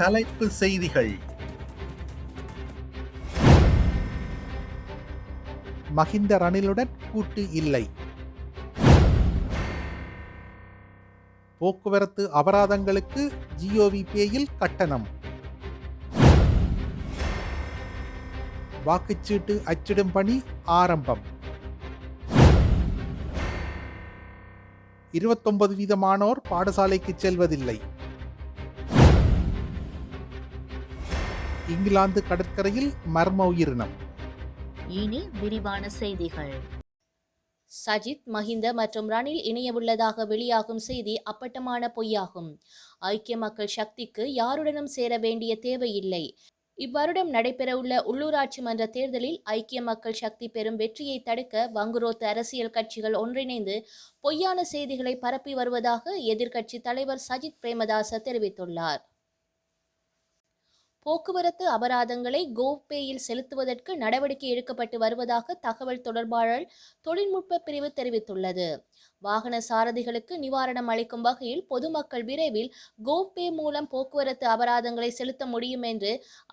தலைப்பு செய்திகள். மஹிந்த ரணிலுடன் கூட்டு இல்லை. போக்குவரத்து அபராதங்களுக்கு ஜியோவி பேயில் கட்டணம். வாக்குச்சீட்டு அச்சிடும் பணி ஆரம்பம். இருபத்தொன்பது வீதமானோர் பாடசாலைக்கு செல்வதில்லை. இங்கிலாந்து கடற்கரையில் மர்ம உயிரினம். இனி விரிவான செய்திகள். சஜித் மஹிந்த மற்றும் ரணில் இணையவுள்ளதாக வெளியாகும் செய்தி அப்பட்டமான பொய்யாகும். ஐக்கிய மக்கள் சக்திக்கு யாருடனும் சேர வேண்டிய தேவையில்லை. இவ்வருடம் நடைபெறவுள்ள உள்ளூராட்சி மன்ற தேர்தலில் ஐக்கிய மக்கள் சக்தி பெறும் வெற்றியை தடுக்க வங்குரோத்து அரசியல் கட்சிகள் ஒன்றிணைந்து பொய்யான செய்திகளை பரப்பி வருவதாக எதிர்க்கட்சி தலைவர் சஜித் பிரேமதாச தெரிவித்துள்ளார். போக்குவரத்து அபராதங்களை கோபேயில் செலுத்துவதற்கு நடவடிக்கை எடுக்கப்பட்டு வருவதாக தகவல் தொடர்பாளர் தொழில்நுட்ப பிரிவு தெரிவித்துள்ளது. வாகன சாரதிகளுக்கு நிவாரணம் அளிக்கும் வகையில் பொதுமக்கள் விரைவில் கோபே மூலம் போக்குவரத்து அபராதங்களை செலுத்த முடியும் என்று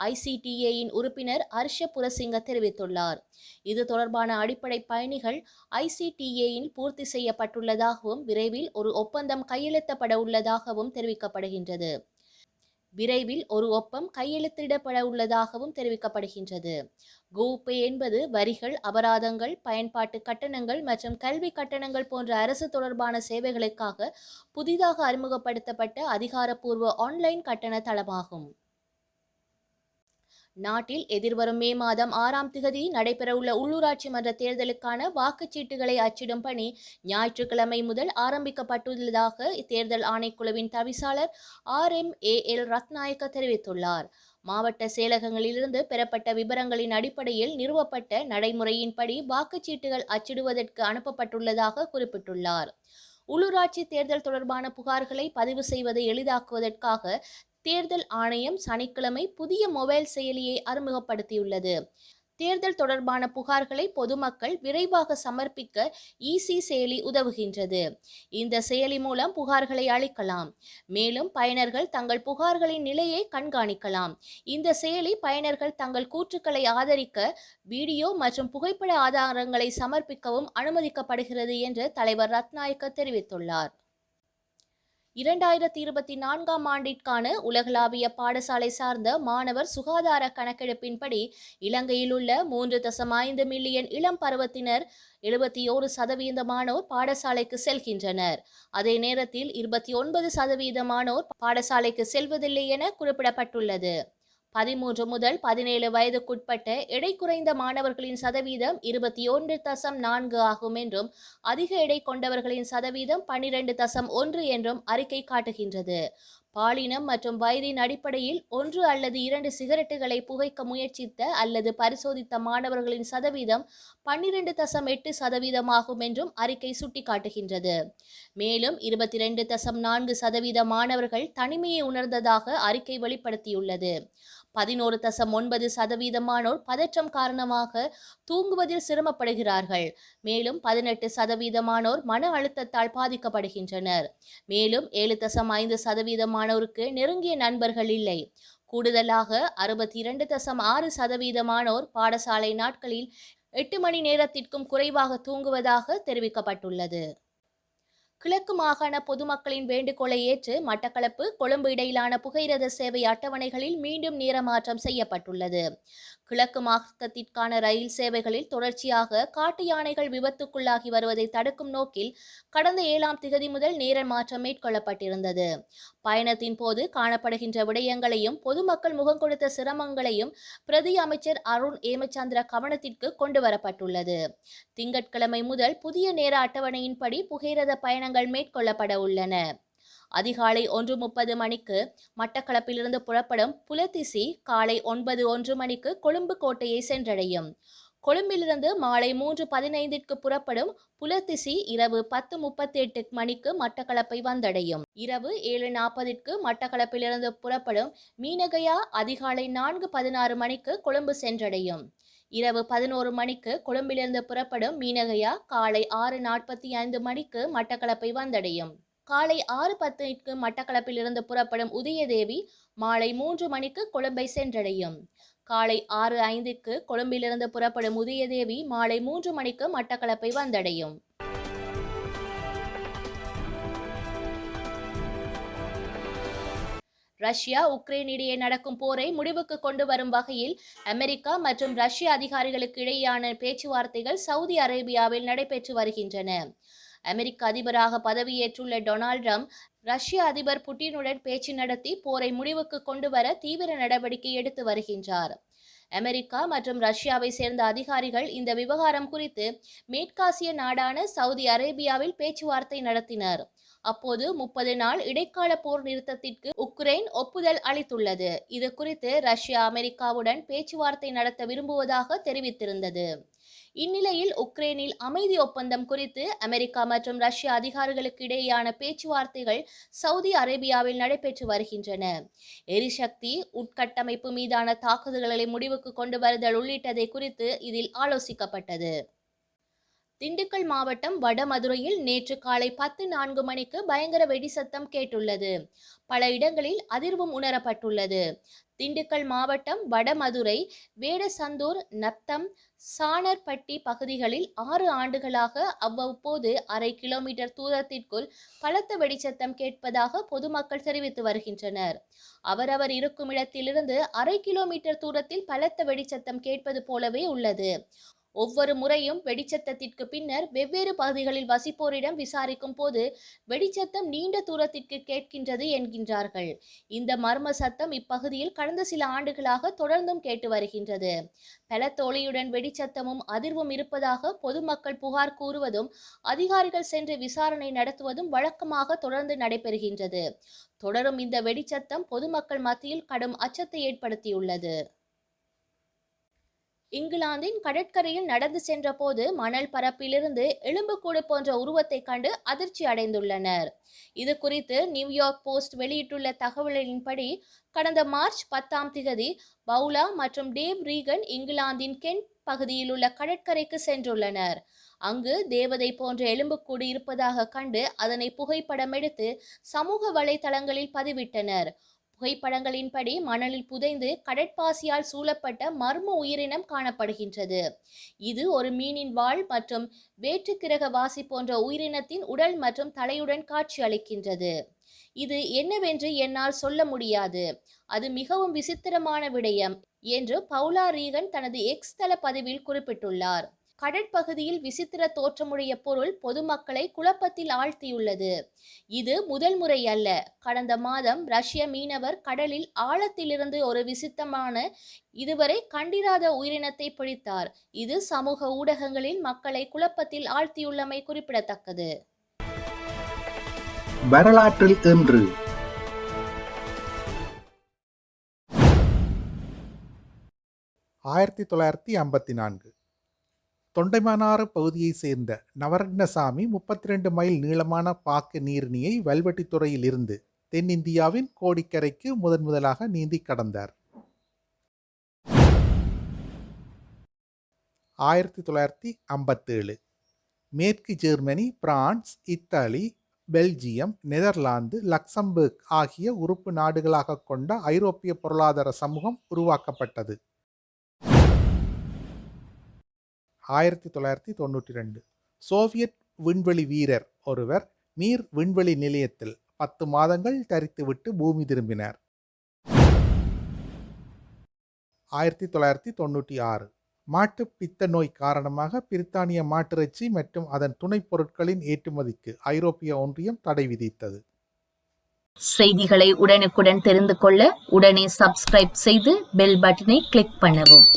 ஐசிடிஏயின் உறுப்பினர் ஹர்ஷ புரசிங்க தெரிவித்துள்ளார். இது தொடர்பான அடிப்படை பயணிகள் ஐசிடிஏயில் பூர்த்தி செய்யப்பட்டுள்ளதாகவும் விரைவில் ஒரு ஒப்பந்தம் கையெழுத்தப்பட உள்ளதாகவும் தெரிவிக்கப்படுகின்றது. விரைவில் ஒரு ஒப்பம் கையெழுத்திடப்பட உள்ளதாகவும் தெரிவிக்கப்படுகின்றது. கோபே என்பது வரிகள் அபராதங்கள் பயன்பாட்டு கட்டணங்கள் மற்றும் கல்வி கட்டணங்கள் போன்ற அரசு தொடர்பான சேவைகளுக்காக புதிதாக அறிமுகப்படுத்தப்பட்ட அதிகாரப்பூர்வ ஆன்லைன் கட்டண தளமாகும். நாட்டில் எதிர்வரும் மே மாதம் ஆறாம் திகதி நடைபெறவுள்ள உள்ளூராட்சி மன்ற தேர்தலுக்கான வாக்குச்சீட்டுகளை அச்சிடும் பணி ஞாயிற்றுக்கிழமை முதல் ஆரம்பிக்கப்பட்டுள்ளதாக தேர்தல் ஆணைக்குழுவின் தவிசாளர் R M A L Rathnayake தெரிவித்துள்ளார். மாவட்ட செயலகங்களிலிருந்து பெறப்பட்ட விவரங்களின் அடிப்படையில் நிறுவப்பட்ட நடைமுறையின்படி வாக்குச்சீட்டுகள் அச்சிடுவதற்கு அனுப்பப்பட்டுள்ளதாக குறிப்பிட்டுள்ளார். உள்ளூராட்சி தேர்தல் தொடர்பான புகார்களை பதிவு செய்வதை எளிதாக்குவதற்காக தேர்தல் ஆணையம் சனிக்கிழமை புதிய மொபைல் செயலியை அறிமுகப்படுத்தியுள்ளது. தேர்தல் தொடர்பான புகார்களை பொதுமக்கள் விரைவாக சமர்ப்பிக்க இசி செயலி உதவுகின்றது. இந்த செயலி மூலம் புகார்களை அளிக்கலாம். மேலும் பயனர்கள் தங்கள் புகார்களின் நிலையை கண்காணிக்கலாம். இந்த செயலி பயனர்கள் தங்கள் கூற்றுக்களை ஆதரிக்க வீடியோ மற்றும் புகைப்பட ஆதாரங்களை சமர்ப்பிக்கவும் அனுமதிக்கப்படுகிறது என்று தலைவர் ரத்நாயக்க தெரிவித்துள்ளார். இரண்டாயிரத்தி இருபத்தி நான்காம் ஆண்டிற்கான உலகளாவிய பாடசாலை சார்ந்த மாணவர் சுகாதார கணக்கெடுப்பின்படி இலங்கையில் உள்ள மூன்று தசம் ஐந்து மில்லியன் இளம் பருவத்தினர் எழுபத்தி ஓரு சதவீதமானோர் பாடசாலைக்கு செல்கின்றனர். அதே நேரத்தில் இருபத்தி ஒன்பது சதவீதமானோர் பாடசாலைக்கு செல்வதில்லை என குறிப்பிடப்பட்டுள்ளது. பதிமூன்று முதல் பதினேழு வயதுக்குட்பட்ட எடை குறைந்த மாணவர்களின் சதவீதம் இருபத்தி ஒன்று தசம் நான்கு ஆகும் என்றும் அதிக எடை கொண்டவர்களின் சதவீதம் பன்னிரண்டு தசம் ஒன்று என்றும் அறிக்கை காட்டுகின்றது. பாலினம் மற்றும் வயதின் அடிப்படையில் ஒன்று அல்லது இரண்டு சிகரெட்டுகளை புகைக்க முயற்சித்த அல்லது பரிசோதித்த மாணவர்களின் சதவீதம் பன்னிரண்டு தசம் எட்டு சதவீதமாகும் என்றும் அறிக்கை சுட்டிக்காட்டுகின்றது. மேலும் இருபத்தி ரெண்டு தசம் நான்கு சதவீத மாணவர்கள் தனிமையை உணர்ந்ததாக அறிக்கை வெளிப்படுத்தியுள்ளது. பதினோரு தசம் ஒன்பது சதவீதமானோர் பதற்றம் காரணமாக தூங்குவதில் சிரமப்படுகிறார்கள். மேலும் பதினெட்டு சதவீதமானோர் மன அழுத்தத்தால் பாதிக்கப்படுகின்றனர். மேலும் ஏழு தசம் ஐந்து சதவீதமானோருக்கு நெருங்கிய நண்பர்கள் இல்லை. கூடுதலாக அறுபத்தி இரண்டு தசம் ஆறு சதவீதமானோர் பாடசாலை நாட்களில் எட்டு மணி நேரத்திற்கும் குறைவாக தூங்குவதாக தெரிவிக்கப்பட்டுள்ளது. கிழக்கு மாகாண பொதுமக்களின் வேண்டுகோளை ஏற்று மட்டக்களப்பு கொழும்பு இடையிலான புகையிரத சேவை அட்டவணைகளில் மீண்டும் நேரமாற்றம் செய்யப்பட்டுள்ளது. கிழக்கு மாகாணத்திற்கான ரயில் சேவைகளில் தொடர்ச்சியாக காட்டு யானைகள் விபத்துக்குள்ளாகி வருவதை தடுக்கும் நோக்கில் கடந்த ஏழாம் திகதி முதல் நேர மாற்றம் மேற்கொள்ளப்பட்டிருந்தது. பயணத்தின் போது காணப்படுகின்ற விடயங்களையும் பொதுமக்கள் முகம் கொடுத்த சிரமங்களையும் பிரதி அமைச்சர் அருண் ஏமச்சந்திர கவனத்திற்கு கொண்டு வரப்பட்டுள்ளது திங்கட்கிழமை முதல் புதிய நேர அட்டவணையின்படி புகையிரத பிரயாணங்கள் மேற்கொள்ளப்பட உள்ளன. அதிகாலை ஒன்று முப்பது மணிக்கு மட்டக்களப்பிலிருந்து புறப்படும் புலத்திசி காலை ஒன்பது ஒன்று மணிக்கு கொழும்பு கோட்டையை சென்றடையும். கொழும்பிலிருந்து மாலை மூன்று பதினைந்திற்கு புறப்படும் புலத்திசி இரவு பத்து முப்பத்தி எட்டு மணிக்கு மட்டக்களப்பை வந்தடையும். இரவு ஏழு நாற்பதிற்கு மட்டக்களப்பிலிருந்து புறப்படும் மீனகையா அதிகாலை நான்கு பதினாறு மணிக்கு கொழும்பு சென்றடையும். இரவு பதினோரு மணிக்கு கொழும்பிலிருந்து புறப்படும் மீனகையா காலை ஆறு நாற்பத்தி ஐந்து மணிக்கு மட்டக்களப்பை வந்தடையும். காலை ஆறு பத்துக்கு மட்டக்களப்பிலிருந்து புறப்படும் உதயதேவி மாலை மூன்று மணிக்கு கொழும்பை சென்றடையும். காலை ஆறு ஐந்துக்கு கொழும்பிலிருந்து புறப்படும் உதயதேவி மாலை மூன்று மணிக்கு மட்டக்களப்பை வந்தடையும். ரஷ்யா உக்ரைன் இடையே நடக்கும் போரை முடிவுக்கு கொண்டு வரும் வகையில் அமெரிக்கா மற்றும் ரஷ்ய அதிகாரிகளுக்கு இடையேயான பேச்சுவார்த்தைகள் சவுதி அரேபியாவில் நடைபெற்று வருகின்றன. அமெரிக்க அதிபராக பதவியேற்றுள்ள டொனால்ட் ட்ரம்ப் ரஷ்ய அதிபர் புட்டினுடன் பேச்சு நடத்தி போரை முடிவுக்கு கொண்டு வர தீவிர நடவடிக்கை எடுத்து வருகின்றார். அமெரிக்கா மற்றும் ரஷ்யாவை சேர்ந்த அதிகாரிகள் இந்த விவகாரம் குறித்து மேற்காசிய நாடான சவுதி அரேபியாவில் பேச்சுவார்த்தை நடத்தினர். அப்போது முப்பது நாள் இடைக்கால போர் நிறுத்தத்திற்கு உக்ரைன் ஒப்புதல் அளித்துள்ளது. இது குறித்து ரஷ்யா அமெரிக்காவுடன் பேச்சுவார்த்தை நடத்த விரும்புவதாக தெரிவித்திருந்தது. இந்நிலையில் உக்ரைனில் அமைதி ஒப்பந்தம் குறித்து அமெரிக்கா மற்றும் ரஷ்ய அதிகாரிகளுக்கு இடையேயான பேச்சுவார்த்தைகள் சவுதி அரேபியாவில் நடைபெற்று வருகின்றன. எரிசக்தி உட்கட்டமைப்பு மீதான தாக்குதல்களை முடிவுக்கு கொண்டு வருதல் உள்ளிட்டதை குறித்து இதில் ஆலோசிக்கப்பட்டது. திண்டுக்கல் மாவட்டம் வடமதுரையில் நேற்று காலை பத்து நான்கு மணிக்கு பயங்கர வெடிசத்தம் கேட்டுள்ளது. பல இடங்களில் அதிர்வும் உணரப்பட்டுள்ளது. திண்டுக்கல் மாவட்டம் வடமதுரை வேடசந்தூர் நத்தம் சாணர்பட்டி பகுதிகளில் ஆறு ஆண்டுகளாக அவ்வப்போது அரை கிலோமீட்டர் தூரத்திற்குள் பலத்த வெடிச்சத்தம் கேட்பதாக பொதுமக்கள் தெரிவித்து வருகின்றனர். அவரவர் இருக்கும் இடத்திலிருந்து அரை கிலோமீட்டர் தூரத்தில் பலத்த வெடிச்சத்தம் கேட்பது போலவே உள்ளது. ஒவ்வொரு முறையும் வெடிச்சத்தத்திற்கு பின்னர் வெவ்வேறு பகுதிகளில் வசிப்போரிடம் விசாரிக்கும் போது வெடிச்சத்தம் நீண்ட தூரத்திற்கு கேட்கின்றது என்கின்றார்கள். இந்த மர்ம சத்தம் இப்பகுதியில் கடந்த சில ஆண்டுகளாக தொடர்ந்தும் கேட்டு வருகின்றது. பலத்தோழியுடன் வெடிச்சத்தமும் அதிர்வும் இருப்பதாக பொதுமக்கள் புகார் கூறுவதும் அதிகாரிகள் சென்று விசாரணை நடத்துவதும் வழக்கமாக தொடர்ந்து நடைபெறுகின்றது. தொடரும் இந்த வெடிச்சத்தம் பொதுமக்கள் மத்தியில் கடும் அச்சத்தை ஏற்படுத்தியுள்ளது. இங்கிலாந்தின் கடற்கரையில் நடந்து சென்றபோது மணல் பரப்பிலிருந்து எலும்புக்கூடு போன்ற உருவத்தை கண்டு அதிர்ச்சி அடைந்துள்ளனர். இது குறித்து நியூயார்க் போஸ்ட் வெளியிட்டுள்ள தகவலின்படி கடந்த மார்ச் பத்தாம் திகதி பவுலா மற்றும் டேவ் ரீகன் இங்கிலாந்தின் கென்ட் பகுதியில் உள்ள கடற்கரைக்கு சென்றுள்ளனர். அங்கு தேவதை போன்ற எலும்புக்கூடு இருப்பதாக கண்டு அதனை புகைப்படம் எடுத்து சமூக வலைதளங்களில் பதிவிட்டனர். புகைப்படங்களின்படி மணலில் புதைந்து கடற்பாசியால் சூழப்பட்ட மர்ம உயிரினம் காணப்படுகின்றது. இது ஒரு மீனின் வால் மற்றும் வேற்றுக்கிரக வாசி போன்ற உயிரினத்தின் உடல் மற்றும் தலையுடன் காட்சி அளிக்கின்றது. இது என்னவென்று என்னால் சொல்ல முடியாது. அது மிகவும் விசித்திரமான விடயம் என்று பவுலா ரீகன் தனது எக்ஸ் தள பதிவில் குறிப்பிட்டுள்ளார். கடற்பகுதியில் விசித்திர தோற்றமுடைய பொருள் பொதுமக்களை குழப்பத்தில் ஆழ்த்தியுள்ளது. இது முதல் முறை அல்ல. கடந்த மாதம் ரஷ்ய மீனவர் கடலில் ஆழத்திலிருந்து ஒரு விசித்தமான இதுவரை கண்டிராத உயிரினத்தை பிடித்தார். இது சமூக ஊடகங்களில் மக்களை குழப்பத்தில் ஆழ்த்தியுள்ளமை குறிப்பிடத்தக்கது. வரலாற்றில் இன்று. ஆயிரத்தி தொள்ளாயிரத்தி ஐம்பத்தி நான்கு. தொண்டைமானாறு பகுதியைச் சேர்ந்த நவரத்னசாமி முப்பத்தி ரெண்டு மைல் நீளமான பாக்கு நீர்நியை வல்வெட்டித்துறையில் இருந்து தென்னிந்தியாவின் கோடிக்கரைக்கு முதன் முதலாக நீந்தி கடந்தார். ஆயிரத்தி தொள்ளாயிரத்தி ஐம்பத்தேழு. மேற்கு Germany France Italy Belgium Netherlands Luxembourg ஆகிய உறுப்பு நாடுகளாக கொண்ட ஐரோப்பிய பொருளாதார சமூகம் உருவாக்கப்பட்டது. ஆயிரத்தி தொள்ளாயிரத்தி தொண்ணூற்றி ரெண்டு. சோவியத் விண்வெளி வீரர் ஒருவர் நீர் விண்வெளி நிலையத்தில் பத்து மாதங்கள் தரித்துவிட்டு பூமி திரும்பினார். ஆயிரத்தி தொள்ளாயிரத்தி தொண்ணூற்றி ஆறு. மாட்டு பித்த நோய் காரணமாக பிரித்தானிய மாட்டிறைச்சி மற்றும் அதன் துணைப் பொருட்களின் ஏற்றுமதிக்கு ஐரோப்பிய ஒன்றியம் தடை விதித்தது. செய்திகளை உடனுக்குடன் தெரிந்து கொள்ள உடனே சப்ஸ்கிரைப் செய்து பெல் பட்டனை கிளிக் பண்ணவும்.